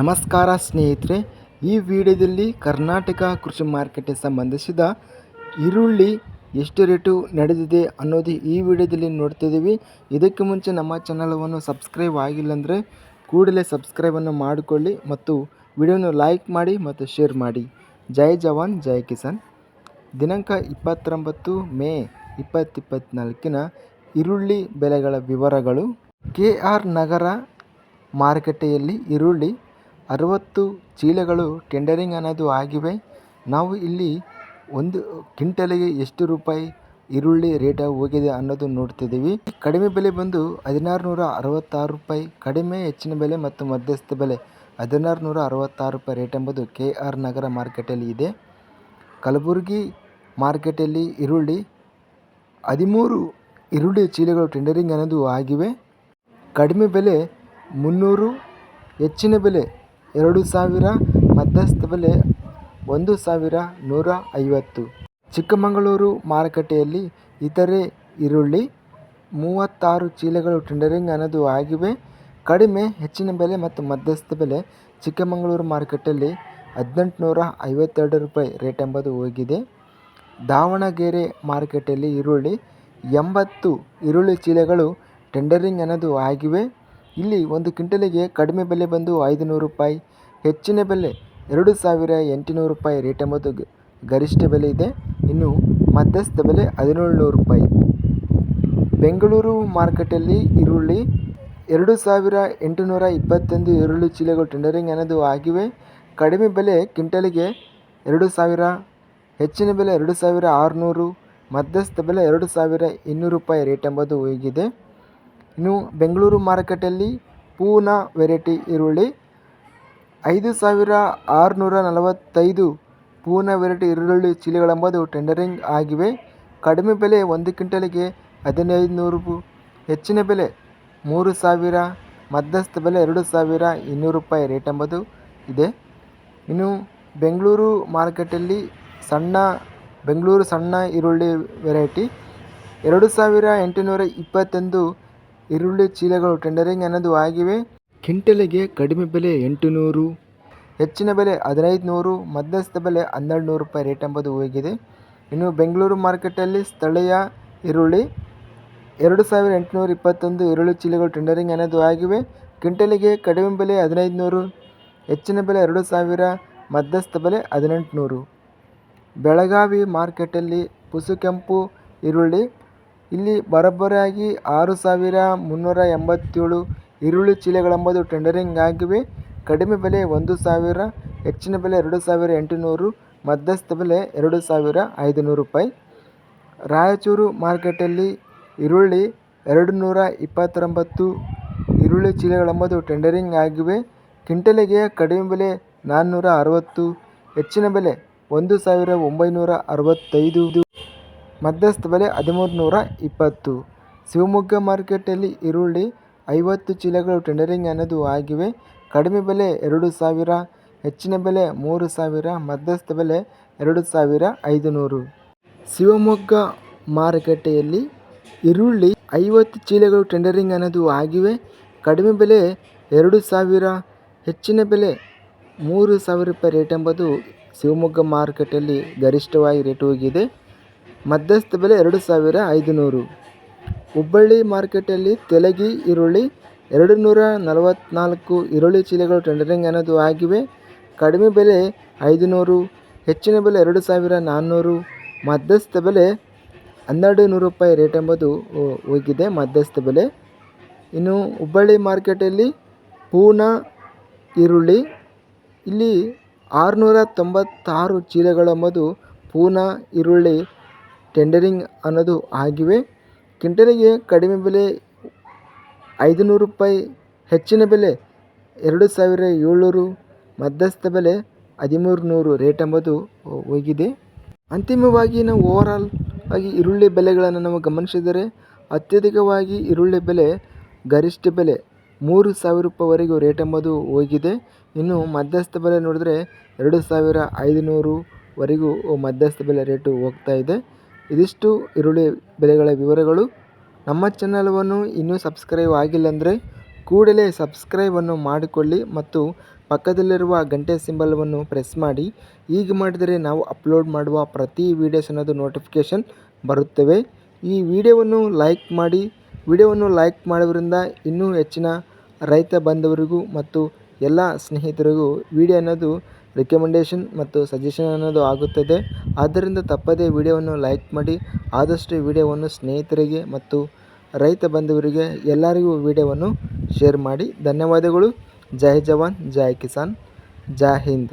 ನಮಸ್ಕಾರ ಸ್ನೇಹಿತರೆ, ಈ ವಿಡಿಯೋದಲ್ಲಿ ಕರ್ನಾಟಕ ಕೃಷಿ ಮಾರ್ಕೆಟ್ಗೆ ಸಂಬಂಧಿಸಿದ ಈರುಳ್ಳಿ ಎಷ್ಟು ರೇಟು ನಡೆದಿದೆ ಅನ್ನೋದು ಈ ವಿಡಿಯೋದಲ್ಲಿ ನೋಡ್ತಿದ್ದೀವಿ. ಇದಕ್ಕೆ ಮುಂಚೆ ನಮ್ಮ ಚಾನಲವನ್ನು ಸಬ್ಸ್ಕ್ರೈಬ್ ಆಗಿಲ್ಲ ಅಂದರೆ ಕೂಡಲೇ ಸಬ್ಸ್ಕ್ರೈಬನ್ನು ಮಾಡಿಕೊಳ್ಳಿ ಮತ್ತು ವಿಡಿಯೋನ ಲೈಕ್ ಮಾಡಿ ಮತ್ತು ಶೇರ್ ಮಾಡಿ. ಜೈ ಜವಾನ್, ಜೈ ಕಿಸಾನ್. ದಿನಾಂಕ ಇಪ್ಪತ್ತೊಂಬತ್ತು ಮೇ ಇಪ್ಪತ್ತಿಪ್ಪತ್ನಾಲ್ಕಿನ ಈರುಳ್ಳಿ ಬೆಲೆಗಳ ವಿವರಗಳು. ಕೆ ಆರ್ ನಗರ ಮಾರುಕಟ್ಟೆಯಲ್ಲಿ ಈರುಳ್ಳಿ ಅರವತ್ತು ಚೀಲಗಳು ಟೆಂಡರಿಂಗ್ ಅನ್ನೋದು ಆಗಿವೆ. ನಾವು ಇಲ್ಲಿ ಒಂದು ಕ್ವಿಂಟಲಿಗೆ ಎಷ್ಟು ರೂಪಾಯಿ ಈರುಳ್ಳಿ ರೇಟ್ ಹೋಗಿದೆ ಅನ್ನೋದು ನೋಡ್ತಿದ್ದೀವಿ. ಕಡಿಮೆ ಬೆಲೆ ಬಂದು ಹದಿನಾರು ನೂರ ಅರವತ್ತಾರು ರೂಪಾಯಿ, ಕಡಿಮೆ ಹೆಚ್ಚಿನ ಬೆಲೆ ಮತ್ತು ಮಧ್ಯಸ್ಥ ಬೆಲೆ ಹದಿನಾರು ನೂರ ಅರವತ್ತಾರು ರೂಪಾಯಿ ರೇಟ್ ಎಂಬುದು ಕೆ ಆರ್ ನಗರ ಮಾರ್ಕೆಟಲ್ಲಿ ಇದೆ. ಕಲಬುರಗಿ ಮಾರ್ಕೆಟಲ್ಲಿ ಈರುಳ್ಳಿ ಹದಿಮೂರು ಈರುಳ್ಳಿ ಚೀಲಗಳು ಟೆಂಡರಿಂಗ್ ಅನ್ನೋದು ಆಗಿವೆ. ಕಡಿಮೆ ಬೆಲೆ ಮುನ್ನೂರು, ಹೆಚ್ಚಿನ ಬೆಲೆ ಎರಡು ಸಾವಿರ ಮಧ್ಯಸ್ಥ ಬೆಲೆ ಒಂದು ಸಾವಿರ ನೂರ ಐವತ್ತು. ಚಿಕ್ಕಮಗಳೂರು ಮಾರುಕಟ್ಟೆಯಲ್ಲಿ ಇತರೆ ಈರುಳ್ಳಿ ಮೂವತ್ತಾರು ಚೀಲಗಳು ಟೆಂಡರಿಂಗ್ ಅನ್ನೋದು ಆಗಿವೆ. ಕಡಿಮೆ, ಹೆಚ್ಚಿನ ಬೆಲೆ ಮತ್ತು ಮಧ್ಯಸ್ಥ ಬೆಲೆ ಚಿಕ್ಕಮಗಳೂರು ಮಾರುಕಟ್ಟೆಯಲ್ಲಿ ಹದಿನೆಂಟುನೂರ ಐವತ್ತೆರಡು ರೂಪಾಯಿ ರೇಟ್ ಎಂಬುದು ಹೋಗಿದೆ. ದಾವಣಗೆರೆ ಮಾರುಕಟ್ಟೆಯಲ್ಲಿ ಈರುಳ್ಳಿ ಎಂಬತ್ತು ಈರುಳ್ಳಿ ಚೀಲಗಳು ಟೆಂಡರಿಂಗ್ ಅನ್ನೋದು ಆಗಿವೆ. ಇಲ್ಲಿ ಒಂದು ಕ್ವಿಂಟಲಿಗೆ ಕಡಿಮೆ ಬೆಲೆ ಬಂದು ಐದು ನೂರು ರೂಪಾಯಿ, ಹೆಚ್ಚಿನ ಬೆಲೆ ಎರಡು ಸಾವಿರ ಎಂಟುನೂರು ರೂಪಾಯಿ ರೇಟ್ ಎಂಬುದು ಗರಿಷ್ಠ ಬೆಲೆ ಇದೆ. ಇನ್ನು ಮಧ್ಯಸ್ಥ ಬೆಲೆ ಹದಿನೇಳು ನೂರು ರೂಪಾಯಿ. ಬೆಂಗಳೂರು ಮಾರುಕಟ್ಟೆಯಲ್ಲಿ ಈರುಳ್ಳಿ ಎರಡು ಸಾವಿರ ಎಂಟುನೂರ ಇಪ್ಪತ್ತೊಂದು ಈರುಳ್ಳಿ ಚೀಲಗಳು ಟೆಂಡರಿಂಗ್ ಅನ್ನೋದು ಆಗಿವೆ. ಕಡಿಮೆ ಬೆಲೆ ಕ್ವಿಂಟಲಿಗೆ ಎರಡು ಸಾವಿರ, ಹೆಚ್ಚಿನ ಬೆಲೆ ಎರಡು ಸಾವಿರ ಆರುನೂರು, ಮಧ್ಯಸ್ಥ ಬೆಲೆ ಎರಡು ಸಾವಿರ ಇನ್ನೂರು ರೂಪಾಯಿ ರೇಟ್ ಎಂಬುದು ಹೋಗಿದೆ ಇನ್ನು ಬೆಂಗಳೂರು ಮಾರುಕಟ್ಟೆಯಲ್ಲಿ ಪೂನಾ ವೆರೈಟಿ ಈರುಳ್ಳಿ, ಐದು ಸಾವಿರ ಆರುನೂರ ನಲವತ್ತೈದು ಪೂನಾ ವೆರೈಟಿ ಈರುಳ್ಳಿ ಚೀಲಗಳೆಂಬುದು ಟೆಂಡರಿಂಗ್ ಆಗಿವೆ. ಕಡಿಮೆ ಬೆಲೆ ಒಂದು ಕ್ವಿಂಟಲಿಗೆ ಹದಿನೈದು ನೂರು ಹೆಚ್ಚಿನ ಬೆಲೆ ಮೂರು ಸಾವಿರ, ಮಧ್ಯಸ್ಥ ಬೆಲೆ ಎರಡು ಸಾವಿರ ಇನ್ನೂರು ರೂಪಾಯಿ ರೇಟ್ ಎಂಬುದು ಇದೆ. ಇನ್ನು ಬೆಂಗಳೂರು ಮಾರುಕಟ್ಟೆಯಲ್ಲಿ ಸಣ್ಣ, ಬೆಂಗಳೂರು ಸಣ್ಣ ಈರುಳ್ಳಿ ವೆರೈಟಿ ಎರಡು ಸಾವಿರ ಎಂಟುನೂರ ಇಪ್ಪತ್ತೊಂದು ಈರುಳ್ಳಿ ಚೀಲಗಳು ಟೆಂಡರಿಂಗ್ ಅನ್ನೋದು ಆಗಿವೆ. ಕ್ವಿಂಟಲಿಗೆ ಕಡಿಮೆ ಬೆಲೆ ಎಂಟು ನೂರು ಹೆಚ್ಚಿನ ಬೆಲೆ ಹದಿನೈದು ನೂರು ಮಧ್ಯಸ್ಥ ಬೆಲೆ ಹನ್ನೆರಡು ನೂರು ರೂಪಾಯಿ ರೇಟ್ ಎಂಬುದು ಹೋಗಿದೆ. ಇನ್ನು ಬೆಂಗಳೂರು ಮಾರ್ಕೆಟಲ್ಲಿ ಸ್ಥಳೀಯ ಈರುಳ್ಳಿ ಎರಡು ಸಾವಿರ ಎಂಟುನೂರ ಇಪ್ಪತ್ತೊಂದು ಈರುಳ್ಳಿ ಚೀಲಗಳು ಟೆಂಡರಿಂಗ್ ಅನ್ನೋದು ಆಗಿವೆ. ಕ್ವಿಂಟಲಿಗೆ ಕಡಿಮೆ ಬೆಲೆ ಹದಿನೈದು ನೂರು ಹೆಚ್ಚಿನ ಬೆಲೆ ಎರಡು ಸಾವಿರ ಮಧ್ಯಸ್ಥ ಬೆಲೆ ಹದಿನೆಂಟು ನೂರು ಬೆಳಗಾವಿ ಮಾರ್ಕೆಟಲ್ಲಿ ಪುಸುಕೆಂಪು ಈರುಳ್ಳಿ ಇಲ್ಲಿ ಬರೋಬ್ಬರಿಯಾಗಿ ಆರು ಸಾವಿರ ಮುನ್ನೂರ ಎಂಬತ್ತೇಳು ಈರುಳ್ಳಿ ಚೀಲಗಳೆಂಬುದು ಟೆಂಡರಿಂಗ್ ಆಗಿವೆ. ಕಡಿಮೆ ಬೆಲೆ ಒಂದು ಸಾವಿರ, ಹೆಚ್ಚಿನ ಬೆಲೆ ಎರಡು ಸಾವಿರ ಎಂಟುನೂರು, ಮಧ್ಯಸ್ಥ ಬೆಲೆ ಎರಡು ಸಾವಿರ ಐದುನೂರು ರೂಪಾಯಿ. ರಾಯಚೂರು ಮಾರ್ಕೆಟಲ್ಲಿ ಈರುಳ್ಳಿ ಎರಡು ನೂರ ಇಪ್ಪತ್ತೊಂಬತ್ತು ಈರುಳ್ಳಿ ಚೀಲಗಳೆಂಬುದು ಟೆಂಡರಿಂಗ್ ಆಗಿವೆ. ಕ್ವಿಂಟಲಿಗೆ ಕಡಿಮೆ ಬೆಲೆ ನಾನ್ನೂರ ಅರವತ್ತು, ಹೆಚ್ಚಿನ ಬೆಲೆ ಒಂದು ಸಾವಿರ ಒಂಬೈನೂರ ಅರವತ್ತೈದು. ಮಧ್ಯಸ್ಥ ಬೆಲೆ ಹದಿಮೂರು ನೂರ ಇಪ್ಪತ್ತು. ಶಿವಮೊಗ್ಗ ಮಾರ್ಕೆಟಲ್ಲಿ ಈರುಳ್ಳಿ ಐವತ್ತು ಚೀಲಗಳು ಟೆಂಡರಿಂಗ್ ಅನ್ನೋದು ಆಗಿವೆ. ಕಡಿಮೆ ಬೆಲೆ ಎರಡು ಸಾವಿರ, ಹೆಚ್ಚಿನ ಬೆಲೆ ಮೂರು ಸಾವಿರ, ಮಧ್ಯಸ್ಥ ಬೆಲೆ ಎರಡು ಸಾವಿರ ಐದುನೂರು. ಶಿವಮೊಗ್ಗ ಮಾರುಕಟ್ಟೆಯಲ್ಲಿ ಈರುಳ್ಳಿ ಐವತ್ತು ಚೀಲಗಳು ಟೆಂಡರಿಂಗ್ ಅನ್ನೋದು ಆಗಿವೆ. ಕಡಿಮೆ ಬೆಲೆ ಎರಡು ಸಾವಿರ, ಹೆಚ್ಚಿನ ಬೆಲೆ ಮೂರು ಸಾವಿರ ರೂಪಾಯಿ ರೇಟ್ ಎಂಬುದು ಶಿವಮೊಗ್ಗ ಮಾರುಕಟ್ಟೆಯಲ್ಲಿ ಗರಿಷ್ಠವಾಗಿ ರೇಟ್ ಹೋಗಿದೆ. ಮಧ್ಯಸ್ಥ ಬೆಲೆ ಎರಡು ಸಾವಿರ ಐದುನೂರು. ಹುಬ್ಬಳ್ಳಿ ಮಾರ್ಕೆಟಲ್ಲಿ ತೆಲಗಿ, ಈರುಳ್ಳಿ ಎರಡು ನೂರ ನಲವತ್ತ್ನಾಲ್ಕು ಈರುಳ್ಳಿ ಚೀಲಗಳು ಟೆಂಡರಿಂಗ್ ಅನ್ನೋದು ಆಗಿವೆ. ಕಡಿಮೆ ಬೆಲೆ ಐದು ನೂರು ಹೆಚ್ಚಿನ ಬೆಲೆ ಎರಡು ಸಾವಿರ ನಾನ್ನೂರು, ಮಧ್ಯಸ್ಥ ಬೆಲೆ ಹನ್ನೆರಡು ನೂರು ರೂಪಾಯಿ ರೇಟ್ ಎಂಬುದು ಹೋಗಿದೆ ಮಧ್ಯಸ್ಥ ಬೆಲೆ. ಇನ್ನು ಹುಬ್ಬಳ್ಳಿ ಮಾರ್ಕೆಟಲ್ಲಿ ಪೂನಾ ಈರುಳ್ಳಿ, ಇಲ್ಲಿ ಆರುನೂರ ತೊಂಬತ್ತಾರು ಚೀಲಗಳೆಂಬುದು ಪೂನಾ ಈರುಳ್ಳಿ ಟೆಂಡರಿಂಗ್ ಅನ್ನೋದು ಆಗಿವೆ. ಕ್ವಿಂಟಲಿಗೆ ಕಡಿಮೆ ಬೆಲೆ ಐದು ನೂರು ರೂಪಾಯಿ, ಹೆಚ್ಚಿನ ಬೆಲೆ ಎರಡು ಸಾವಿರ ಏಳ್ನೂರು, ಮಧ್ಯಸ್ಥ ಬೆಲೆ ಹದಿಮೂರು ನೂರು ರೇಟ್ ಎಂಬುದು ಹೋಗಿದೆ. ಅಂತಿಮವಾಗಿ ನಾವು ಓವರಾಲ್ ಆಗಿ ಈರುಳ್ಳಿ ಬೆಲೆಗಳನ್ನು ನಾವು ಗಮನಿಸಿದರೆ ಅತ್ಯಧಿಕವಾಗಿ ಈರುಳ್ಳಿ ಬೆಲೆ ಗರಿಷ್ಠ ಬೆಲೆ ಮೂರು ಸಾವಿರ ರೂಪಾಯಿವರೆಗೂ ರೇಟ್ ಎಂಬುದು ಹೋಗಿದೆ. ಇನ್ನು ಮಧ್ಯಸ್ಥ ಬೆಲೆ ನೋಡಿದ್ರೆ ಎರಡು ಸಾವಿರ ಐದುನೂರುವರೆಗೂ ಮಧ್ಯಸ್ಥ ಬೆಲೆ ರೇಟು ಹೋಗ್ತಾ ಇದೆ. ಇದಿಷ್ಟು ಈರುಳ್ಳಿ ಬೆಲೆಗಳ ವಿವರಗಳು. ನಮ್ಮ ಚಾನಲ್ವನ್ನು ಇನ್ನೂ ಸಬ್ಸ್ಕ್ರೈಬ್ ಆಗಿಲ್ಲ ಅಂದರೆ ಕೂಡಲೇ ಸಬ್ಸ್ಕ್ರೈಬನ್ನು ಮಾಡಿಕೊಳ್ಳಿ ಮತ್ತು ಪಕ್ಕದಲ್ಲಿರುವ ಗಂಟೆ ಸಿಂಬಲ್ವನ್ನು ಪ್ರೆಸ್ ಮಾಡಿ. ಹೀಗೆ ಮಾಡಿದರೆ ನಾವು ಅಪ್ಲೋಡ್ ಮಾಡುವ ಪ್ರತಿ ವೀಡಿಯೋಸ್ ಅನ್ನೋದು ನೋಟಿಫಿಕೇಷನ್ ಬರುತ್ತವೆ. ಈ ವಿಡಿಯೋವನ್ನು ಲೈಕ್ ಮಾಡಿ. ವಿಡಿಯೋವನ್ನು ಲೈಕ್ ಮಾಡೋದ್ರಿಂದ ಇನ್ನೂ ಹೆಚ್ಚಿನ ರೈತ ಬಾಂಧವರಿಗೂ ಮತ್ತು ಎಲ್ಲ ಸ್ನೇಹಿತರಿಗೂ ವಿಡಿಯೋ ಅನ್ನೋದು ರೆಕಮೆಂಡೇಷನ್ ಮತ್ತು ಸಜೆಷನ್ ಅನ್ನೋದು ಆಗುತ್ತದೆ. ಆದ್ದರಿಂದ ತಪ್ಪದೇ ವಿಡಿಯೋವನ್ನು ಲೈಕ್ ಮಾಡಿ. ಆದಷ್ಟು ವಿಡಿಯೋವನ್ನು ಸ್ನೇಹಿತರಿಗೆ ಮತ್ತು ರೈತ ಬಂಧುವರಿಗೆ ಎಲ್ಲರಿಗೂ ವಿಡಿಯೋವನ್ನು ಶೇರ್ ಮಾಡಿ. ಧನ್ಯವಾದಗಳು. ಜೈ ಜವಾನ್, ಜೈ ಕಿಸಾನ್, ಜೈ ಹಿಂದ್.